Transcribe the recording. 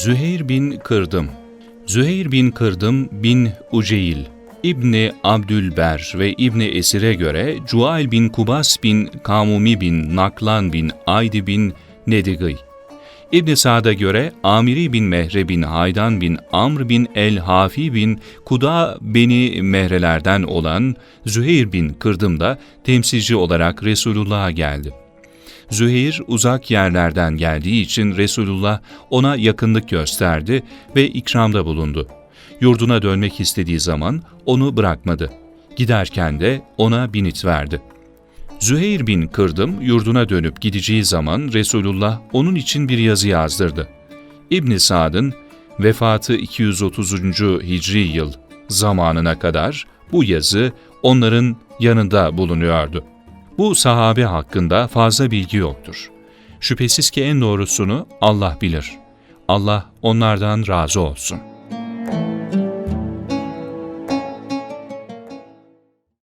Züheyr bin Kırdım Züheyr bin Kırdım bin Uceyl İbni Abdülber ve İbni Esir'e göre Cuail bin Kubas bin Kamumi bin Naklan bin Aydi bin Nedigıy. İbn Sa'd'a göre Amiri bin Mehre bin Haydan bin Amr bin el-Hafi bin Kuda beni Mehrelerden olan Züheyr bin Kırdım da temsilci olarak Resulullah'a geldi. Züheyr uzak yerlerden geldiği için Resulullah ona yakınlık gösterdi ve ikramda bulundu. Yurduna dönmek istediği zaman onu bırakmadı. Giderken de ona binit verdi. Züheyr bin Kırdım yurduna dönüp gideceği zaman Resulullah onun için bir yazı yazdırdı. İbn Sa'd'ın vefatı 230. Hicri yıl zamanına kadar bu yazı onların yanında bulunuyordu. Bu sahabe hakkında fazla bilgi yoktur. Şüphesiz ki en doğrusunu Allah bilir. Allah onlardan razı olsun.